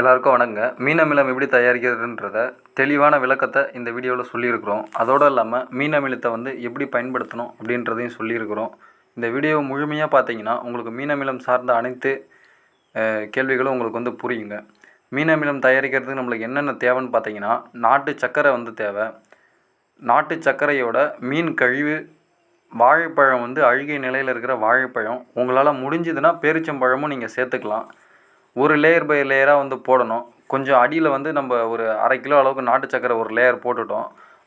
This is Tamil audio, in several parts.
எல்லாருக்கும் வணங்க மீன் அமிலம் எப்படி தயாரிக்கிறதுன்றத தெளிவான விளக்கத்தை இந்த வீடியோவில் சொல்லியிருக்கிறோம். அதோடு இல்லாமல் மீன் அமிலத்தை வந்து எப்படி பயன்படுத்தணும் அப்படின்றதையும் சொல்லியிருக்கிறோம். இந்த வீடியோ முழுமையாக பார்த்தீங்கன்னா உங்களுக்கு மீன் அமிலம் சார்ந்த அனைத்து கேள்விகளும் உங்களுக்கு வந்து புரியுங்க. மீன் அமிலம் தயாரிக்கிறதுக்கு நம்மளுக்கு என்னென்ன தேவைன்னு பார்த்தீங்கன்னா நாட்டு சர்க்கரை வந்து தேவை. நாட்டு சர்க்கரையோட மீன் கழிவு வாழைப்பழம் வந்து அழுகிய நிலையில் இருக்கிற வாழைப்பழம் உங்களால் முடிஞ்சதுன்னா பேரிச்சம்பழமும் நீங்கள் சேர்த்துக்கலாம். ஒரு லேயர் பை லேயராக வந்து போடணும். கொஞ்சம் அடியில் வந்து நம்ம ஒரு அரை கிலோ அளவுக்கு நாட்டு சக்கரை ஒரு லேயர் போட்டுட்டோம்.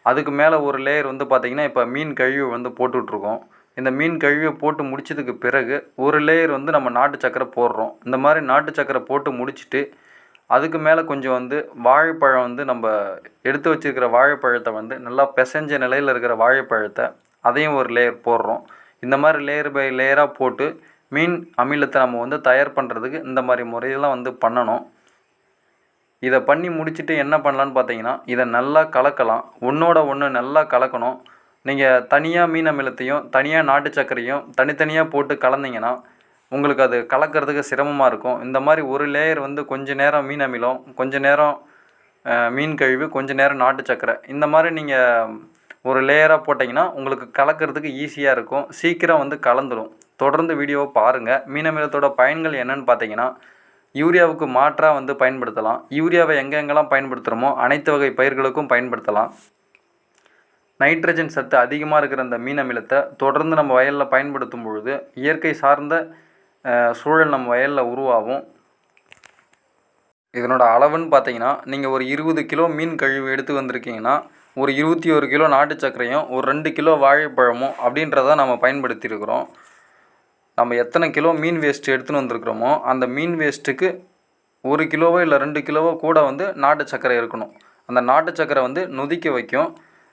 அதுக்கு மேலே ஒரு லேயர் வந்து பார்த்திங்கன்னா இப்போ மீன் கழிவு வந்து போட்டுட்ருக்கோம். இந்த மீன் கழிவை போட்டு முடிச்சதுக்கு பிறகு ஒரு லேயர் வந்து நம்ம நாட்டு சக்கரை போடுறோம். இந்த மாதிரி நாட்டு சக்கரை போட்டு முடிச்சுட்டு அதுக்கு மேலே கொஞ்சம் வந்து வாழைப்பழம் வந்து நம்ம எடுத்து வச்சிருக்கிற வாழைப்பழத்தை வந்து நல்லா பிசைஞ்ச நிலையில் இருக்கிற வாழைப்பழத்தை அதையும் ஒரு லேயர் போடுறோம். இந்த மாதிரி லேயர் பை லேயராக போட்டு மீன் அமிலத்தை நம்ம வந்து தயார் பண்ணுறதுக்கு இந்த மாதிரி முறையெல்லாம் வந்து பண்ணணும். இதை பண்ணி முடிச்சுட்டு என்ன பண்ணலான்னு பார்த்தீங்கன்னா இதை நல்லா கலக்கலாம். ஒன்றோட ஒன்று நல்லா கலக்கணும். நீங்கள் தனியாக மீன் அமிலத்தையும் தனியாக நாட்டு சர்க்கரையும் தனித்தனியாக போட்டு கலந்தீங்கன்னா உங்களுக்கு அது கலக்கிறதுக்கு சிரமமாக இருக்கும். இந்த மாதிரி ஒரு லேயர் வந்து கொஞ்ச நேரம் மீன் அமிலம் கொஞ்ச நேரம் மீன் கழிவு கொஞ்ச நேரம் நாட்டு சர்க்கரை. இந்த மாதிரி நீங்கள் ஒரு லேயராக போட்டிங்கன்னா உங்களுக்கு கலக்கிறதுக்கு ஈஸியாக இருக்கும். சீக்கிரம் வந்து கலந்துடும் தொடர்ந்து வீடியோவை பாருங்கள் மீனமிலத்தோட பயன்கள் என்னன்னு பார்த்தீங்கன்னா யூரியாவுக்கு மாற்றாக வந்து பயன்படுத்தலாம். யூரியாவை எங்கெங்கெல்லாம் பயன்படுத்துகிறோமோ அனைத்து வகை பயிர்களுக்கும் பயன்படுத்தலாம். நைட்ரஜன் சத்து அதிகமாக இருக்கிற அந்த மீன் அமிலத்தை தொடர்ந்து நம்ம வயலில் பயன்படுத்தும் பொழுது இயற்கை சார்ந்த சூழல் நம்ம வயலில் உருவாகும். இதனோட அளவுன்னு பார்த்தீங்கன்னா நீங்கள் ஒரு இருபது கிலோ மீன் கழிவு எடுத்து வந்திருக்கீங்கன்னா ஒரு இருபத்தி ஒரு கிலோ நாட்டு சர்க்கரையும் ஒரு ரெண்டு கிலோ வாழைப்பழமும் அப்படின்றத நம்ம பயன்படுத்தியிருக்கிறோம். நம்ம எத்தனை கிலோ மீன் வேஸ்ட் எடுத்துன்னு வந்திருக்கிறோமோ அந்த மீன் வேஸ்ட்டுக்கு ஒரு கிலோவோ இல்லை ரெண்டு கிலோவோ கூட வந்து நாட்டு சர்க்கரை இருக்கணும். அந்த நாட்டு சர்க்கரை வந்து நொதிக்க வைக்கும்.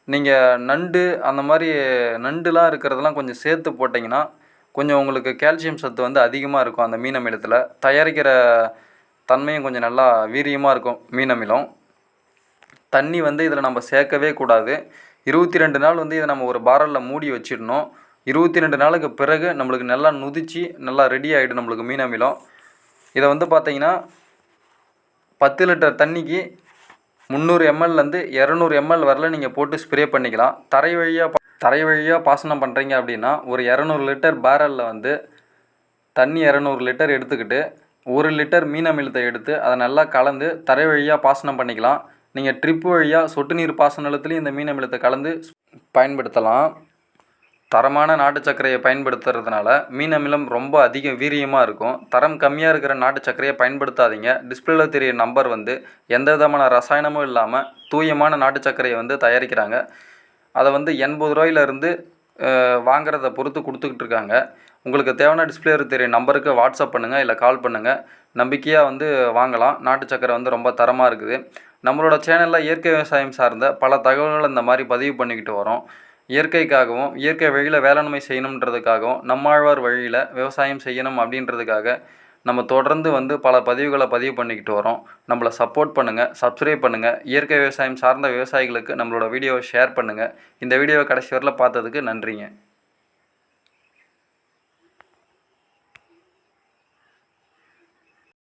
நீங்கள் நண்டு அந்த மாதிரி நண்டுலாம் இருக்கிறதெல்லாம் கொஞ்சம் சேர்த்து போட்டிங்கன்னா கொஞ்சம் உங்களுக்கு கால்சியம் சத்து வந்து அதிகமாக இருக்கும் அந்த மீன் அமிலத்தில். தயாரிக்கிற தன்மையும் கொஞ்சம் நல்லா வீரியமாக இருக்கும் மீன் அமிலம். தண்ணி வந்து இதில் நம்ம சேர்க்கவே கூடாது. இருபத்தி ரெண்டு நாள் வந்து இதை நம்ம ஒரு பாரலில் மூடி வச்சிடணும். இருபத்தி ரெண்டு நாளுக்கு பிறகு நம்மளுக்கு நல்லா நுதிச்சு நல்லா ரெடி ஆகிடும் நம்மளுக்கு மீன் அமிலம். இதை வந்து பார்த்தீங்கன்னா பத்து லிட்டர் தண்ணிக்கு முந்நூறு எம்எல்லேருந்து இரநூறு எம்எல் வரல நீங்கள் போட்டு ஸ்ப்ரே பண்ணிக்கலாம். தரை வழியாக தரை வழியாக பாசனம் பண்ணுறீங்க அப்படின்னா ஒரு இரநூறு லிட்டர் பேரலில் வந்து தண்ணி இரநூறு லிட்டர் எடுத்துக்கிட்டு ஒரு லிட்டர் மீன் அமிலத்தை எடுத்து அதை நல்லா கலந்து தரை வழியாக பாசனம் பண்ணிக்கலாம். நீங்கள் ட்ரிப்பு வழியாக சொட்டு நீர் பாசன இந்த மீன் அமிலத்தை கலந்து பயன்படுத்தலாம். தரமான நாட்டு சர்க்கரையை பயன்படுத்துறதுனால மீன் அமிலம் ரொம்ப அதிக வீரியமாக இருக்கும். தரம் கம்மியாக இருக்கிற நாட்டு சர்க்கரையை பயன்படுத்தாதீங்க. டிஸ்பிளேல தெரிய நம்பர் வந்து எந்த விதமான ரசாயனமும் இல்லாமல் தூயமான நாட்டு சர்க்கரையை வந்து தயாரிக்கிறாங்க. அதை வந்து எண்பது ரூபாயிலிருந்து வாங்குறத பொறுத்து கொடுத்துக்கிட்டு இருக்காங்க. உங்களுக்கு தேவையான டிஸ்பிளேல தெரிய நம்பருக்கு வாட்ஸ்அப் பண்ணுங்கள் இல்லை கால் பண்ணுங்கள் நம்பிக்கையாக வந்து வாங்கலாம். நாட்டு சக்கரை வந்து ரொம்ப தரமாக இருக்குது. நம்மளோட சேனலில் இயற்கை விவசாயம் சார்ந்த பல தகவல்கள் இந்த மாதிரி பதிவு பண்ணிக்கிட்டு வரோம். இயற்கைக்காகவும் இயற்கை வழியில் வேளாண்மை செய்யணுன்றதுக்காகவும் நம்மாழ்வார் வழியில் விவசாயம் செய்யணும் அப்படின்றதுக்காக நம்ம தொடர்ந்து வந்து பல பதிவுகளை பதிவு பண்ணிக்கிட்டு வரோம். நம்மளை சப்போர்ட் பண்ணுங்கள் சப்ஸ்கிரைப் பண்ணுங்கள் இயற்கை விவசாயம் சார்ந்த விவசாயிகளுக்கு நம்மளோட வீடியோவை ஷேர் பண்ணுங்கள் இந்த வீடியோவை கடைசி வரல பார்த்ததுக்கு நன்றிங்க.